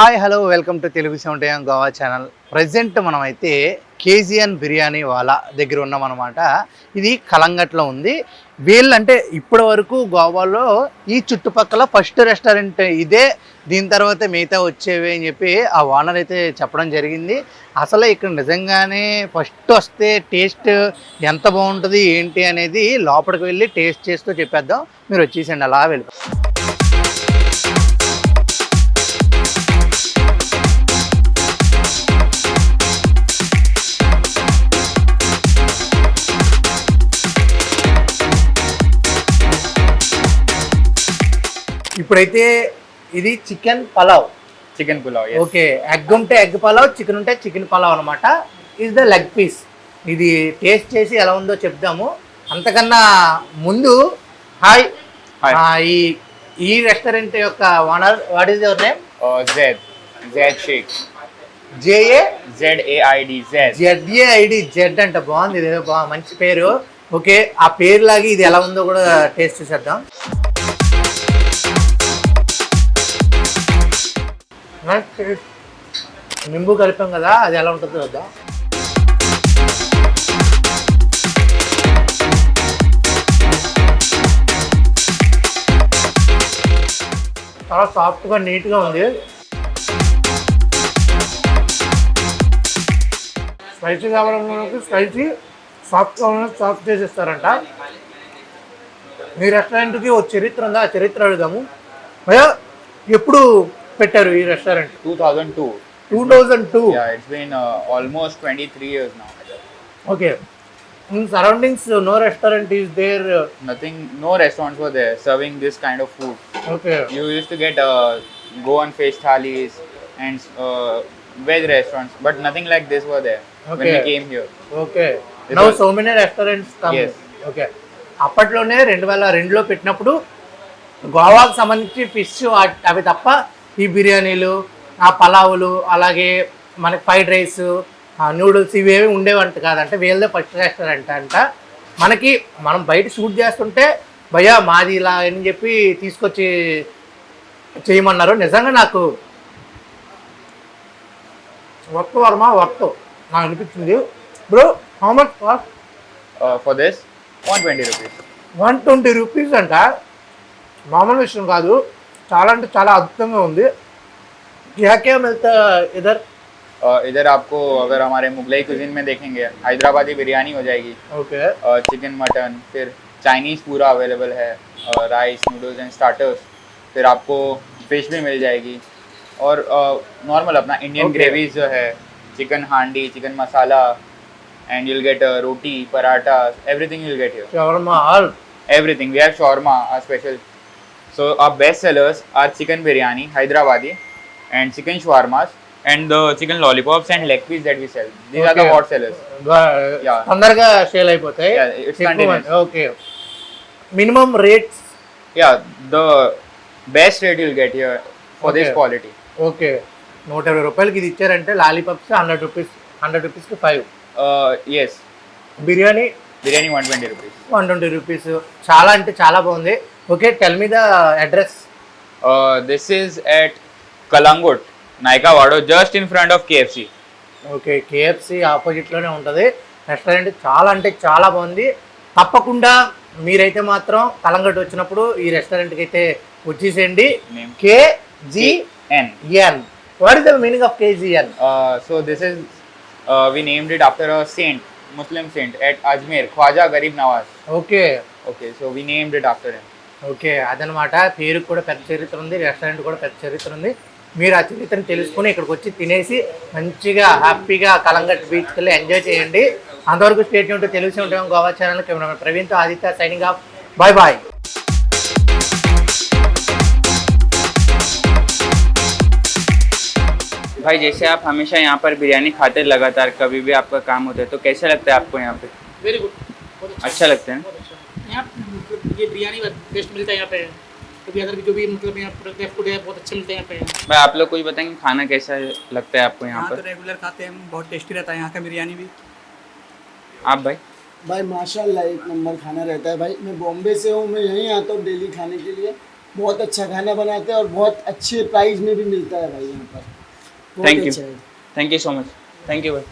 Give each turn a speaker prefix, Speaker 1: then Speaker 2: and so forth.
Speaker 1: Hi hello welcome to Telugu seventy Goa channel present మనమైతే KGN biryani వాళ్ళ దగ్గర ఉన్నాం అనమాట ఇది కలంగట్లో ఉంది. వీళ్ళంటే ఇప్పటి వరకు గోవాలో ఈ చుట్టుపక్కల ఫస్ట్ రెస్టారెంట్ ఇదే. దీని తర్వాత మిగతా వచ్చేవి అని చెప్పి ఆ ఓనర్ అయితే చెప్పడం జరిగింది. అసలు ఇక్కడ నిజంగానే ఫస్ట్ వస్తే టేస్ట్ ఎంత బాగుంటుంది ఏంటి అనేది లోపలికి వెళ్ళి టేస్ట్ చేస్తూ చెప్పేద్దాం. మీరు వచ్చేసండి అలా వెళ్ళి ఇప్పుడైతే ఇది chicken
Speaker 2: pulao. Chicken pulao
Speaker 1: okay egg ఉంటే ఎగ్ పలావ్ చికెన్ ఉంటే చికెన్ పలావ్ అనమాట ఇస్ ద లెగ్ పీస్ ఇది టేస్ట్ చేసి ఎలా ఉందో చెప్దాము. అంతకన్నా ముందు హాయ్. ఈ ఈ రెస్టారెంట్ యొక్క owner what is your name
Speaker 2: Z Z Shaikh
Speaker 1: J A
Speaker 2: Z A I D Z
Speaker 1: Z A I D Z అంట బాగుంది ఇదేదో బాగా మంచి పేరు. ఓకే ఆ పేరులాగే ఇది ఎలా ఉందో కూడా టేస్ట్ చేసేద్దాం. నింబు కలిపాం కదా అది ఎలా ఉంటుందో చూద్దాం. చాలా సాఫ్ట్గా నీట్గా ఉంది. స్పైసీ కావాలన్నకి స్పైసీ సాఫ్ట్ కావాలని సాఫ్ట్ చేసేస్తారంట. మీ రెస్టారెంట్కి ఒక చరిత్ర ఉందా? ఆ చరిత్ర అడుగుదాము. భయ్యా ఎప్పుడు పెట్టారు ఈ restaurant
Speaker 2: 2002.
Speaker 1: Two thousand two
Speaker 2: Yeah, it's been uh, almost 23 years now.
Speaker 1: Okay in surroundings no restaurant is there
Speaker 2: Nothing, no restaurants were there serving this kind of food.
Speaker 1: Okay
Speaker 2: You used to get uh, Goan fish thalis and uh, veg restaurants, but nothing like this were there when we
Speaker 1: Okay.
Speaker 2: came here.
Speaker 1: Okay
Speaker 2: It
Speaker 1: now
Speaker 2: was-
Speaker 1: so many restaurants
Speaker 2: Yes.
Speaker 1: Okay అప్పట్లోనే రెండు వేల రెండులో పెట్టినప్పుడు గోవాకు సంబంధించి fish అవి తప్ప ఈ బిర్యానీలు ఆ పలావులు అలాగే మనకి ఫ్రైడ్ రైస్ నూడిల్స్ ఇవేవి ఉండేవంట కాదంటే. వీళ్ళదే ఫస్ట్ రెస్టారెంట్ అంట. మనకి మనం బయట షూట్ చేస్తుంటే భయ్యా మాది ఇలా అని చెప్పి తీసుకొచ్చి చేయమన్నారు. నిజంగా నాకు వర్త్ వర్మ వర్త్ నాకు అనిపించింది. Bro how much cost
Speaker 2: Uh, for this, 120 rupees.
Speaker 1: One twenty rupees అంట. మామూలు విషయం కాదు. చాలా అంటే చాలా అద్భుతంగా ఉంది क्या क्या मिलता है इधर
Speaker 2: Uh, इधर आपको अगर हमारे मुगलई कुजिन में देखेंगे हैदराबादी बिरयानी हो जाएगी
Speaker 1: ओके
Speaker 2: चिकन मटन फिर चाइनीज़ पूरा अवेलेबल है राइस नूडल्स एंड स्टार्टर्स फिर आपको फिश भी मिल जाएगी और नॉर्मल अपना इंडियन
Speaker 1: Okay.
Speaker 2: ग्रेवीज जो है chicken handi chicken masala and you'll get roti paratha everything you'll get here
Speaker 1: shawarma all
Speaker 2: everything we have shawarma our special so our best sellers are chicken biryani hyderabadi and chicken shawarmas and the chicken lollipops and leg piece that we sell these are the
Speaker 1: Okay.
Speaker 2: hot sellers Yeah.
Speaker 1: తొందరగా sale అయిపోతాయి
Speaker 2: Yeah, it's continuous.
Speaker 1: Okay minimum rates
Speaker 2: yeah the best rate you'll get here for this
Speaker 1: Okay.
Speaker 2: quality
Speaker 1: okay నూట ఇరవై రూపాయలకి ఇది ఇచ్చారంటే lollipops hundred rupees hundred రూపీస్కి five
Speaker 2: uh yes
Speaker 1: biryani
Speaker 2: biryani 120 rupees
Speaker 1: one twenty rupees చాలా అంటే చాలా బాగుంది okay tell me the
Speaker 2: address this is at Calangute Naikawaddo just in front of KFC
Speaker 1: okay KFC ఆపోజిట్లోనే ఉంటుంది. రెస్టారెంట్ చాలా అంటే చాలా బాగుంది. తప్పకుండా మీరైతే మాత్రం కలంగట్ వచ్చినప్పుడు ఈ రెస్టారెంట్కి అయితే వచ్చేసేయండి. KGN what is the meaning of
Speaker 2: KGN so this is we named it after a saint Muslim saint at Ajmer Khwaja Garib Nawaz
Speaker 1: okay
Speaker 2: okay so we named it after him
Speaker 1: okay అదనమాట పేరుకు కూడా పెద్ద చరిత్ర ఉంది restaurant కూడా పెద్ద చరిత్ర ఉంది మీరు ఆ చరిత్రను తెలుసుకుని ఇక్కడికి వచ్చి తినేసి మంచిగా హ్యాపీగా కలంగట్ బీచ్కి వెళ్ళి ఎంజాయ్ చేయండి అంతవరకు స్టేట్ ఉంటే తెలిసి ఉంటాం Goa channel camera ప్రవీణ్తో Aditya signing off bye bye
Speaker 3: भाई जैसे आप हमेशा यहाँ पर बिरयानी खाते लगातार कभी भी आपका काम होता है तो कैसा लगता है आपको यहाँ पे
Speaker 1: వెరీ గుడ్
Speaker 3: अच्छा लगता है ना
Speaker 4: यहाँ ये बिरयानी बेस्ट मिलता है यहाँ पे। कभी अदर जो भी मतलब यहाँ प्रोडक्ट फ़ूड है बहुत अच्छे मिलते हैं यहाँ पे।
Speaker 3: भाई आप लोग कुछ बताएँगे खाना कैसा लगता है आपको यहाँ
Speaker 4: तो
Speaker 3: पर?
Speaker 4: रेगुलर खाते हैं बहुत टेस्टी रहता है यहाँ का बिरयानी भी।
Speaker 3: आप भाई?
Speaker 5: भाई माशाल्लाह एक नंबर खाना रहता है भाई। मैं बॉम्बे से हूँ मैं यहीं आता हूँ डेली खाने के लिए। बहुत अच्छा खाना बनाते हैं और बहुत अच्छे प्राइस में भी मिलता है भाई यहाँ पर। थैंक है।
Speaker 3: Thank you so much thank you भाई।